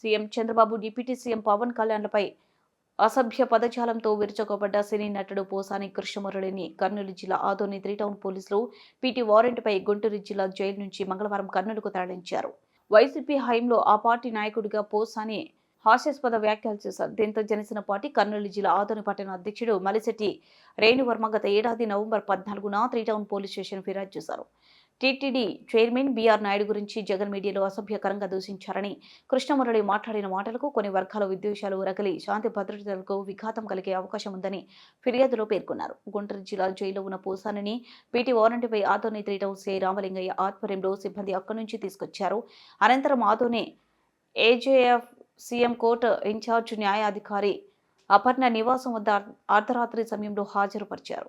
CM Chandrababu deputy CM Pavan కళ్యాణ్లపై అసభ్య పదజాలంతో విరుచుకోబడ్డ సినీ నటుడు పోసాని కృష్ణమురళిని కర్నూలు జిల్లా ఆదోని త్రీటౌన్ పోలీసులు పీటీ వారెంట్పై గుంటూరు జిల్లా జైలు నుంచి మంగళవారం కర్నూలుకు తరలించారు. వైసీపీ హయంలో ఆ పార్టీ నాయకుడిగా పోసాని హాస్యాస్పద వ్యాఖ్యలు చేశారు. దీంతో జనసేన పార్టీ కర్నూలు జిల్లా ఆదోని పట్టణ అధ్యక్షుడు మలిశెట్టి రేణువర్మ గత ఏడాది నవంబర్ పద్నాలుగున త్రీ టౌన్ పోలీస్ స్టేషన్ ఫిర్యాదు చేశారు. టీటీడీ చైర్మన్ బీఆర్ నాయుడు గురించి జగన్ మీడియాలో అసభ్యకరంగా దూషించారని కృష్ణమురళి మాట్లాడిన మాటలకు కొన్ని వర్గాల విద్వేషాలు రగిలి శాంతి భద్రతలకు విఘాతం కలిగే అవకాశం ఉందని ఫిర్యాదులో పేర్కొన్నారు. గుంటూరు జిల్లా జైల్లో ఉన్న పూసానిని PT వారంటీపై Adoni three town CI Ramalingaiah ఆధ్వర్యంలో సిబ్బంది అక్కడి నుంచి తీసుకొచ్చారు. అనంతరం Adoni AJF CM court incharge న్యాయాధికారి Aparna నివాసం వద్ద అర్ధరాత్రి సమయంలో హాజరుపరిచారు.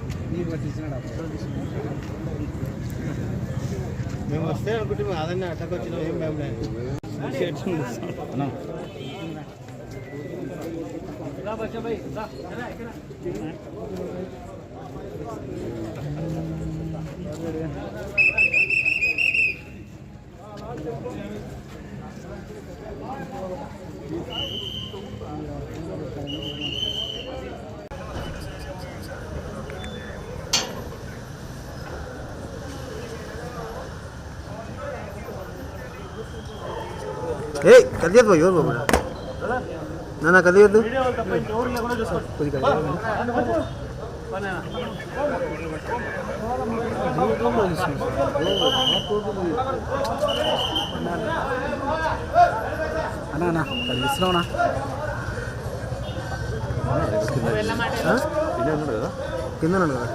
మేము వస్తే అనుకుంటే మేము అదన్నీ అడ్డకు వచ్చిన ఏం మేము లేదు. ఏ కదియద్దు ఎవరు బాబు? నాన్న కదియద్దు అన్నా అన్నా కలిగిస్తున్నావునా కింద నన్ను కదా?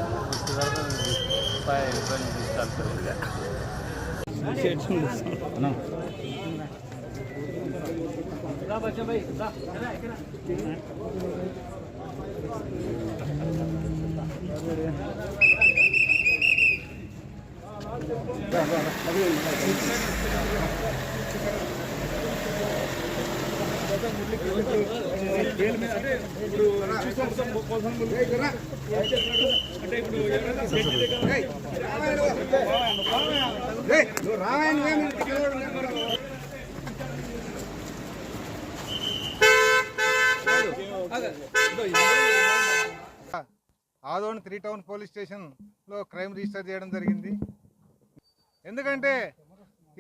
అన్నా ఆదోని త్రీ టౌన్ పోలీస్ స్టేషన్లో క్రైమ్ రిజిస్టర్ చేయడం జరిగింది. ఎందుకంటే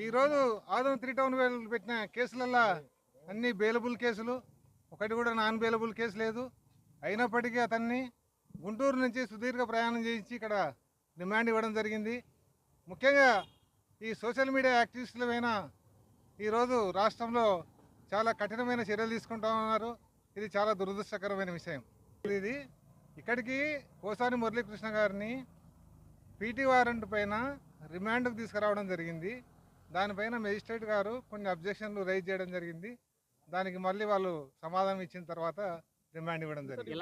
ఈరోజు ఆదోని త్రీ టౌన్ పెట్టిన కేసులల్లో అన్ని బెయిలబుల్ కేసులు. ఒకటి కూడా నాన్ బెయిలబుల్ కేసు లేదు. అయినప్పటికీ అతన్ని గుంటూరు నుంచి సుదీర్ఘ ప్రయాణం చేయించి ఇక్కడ డిమాండ్ ఇవ్వడం జరిగింది. ముఖ్యంగా ఈ సోషల్ మీడియా యాక్టివిస్టులమైన ఈరోజు రాష్ట్రంలో చాలా కఠినమైన చర్యలు తీసుకుంటా ఉన్నారు. ఇది చాలా దురదృష్టకరమైన విషయం. ఇది ఇక్కడికి కోసాని మురళీకృష్ణ గారిని పీటీ వారెంట్ పైన రిమాండ్కు తీసుకురావడం జరిగింది. దానిపైన మెజిస్ట్రేట్ గారు కొన్ని అబ్జెక్షన్లు రైజ్ చేయడం జరిగింది. దానికి మళ్ళీ వాళ్ళు సమాధానం ఇచ్చిన తర్వాత రిమాండ్ ఇవ్వడం జరిగింది?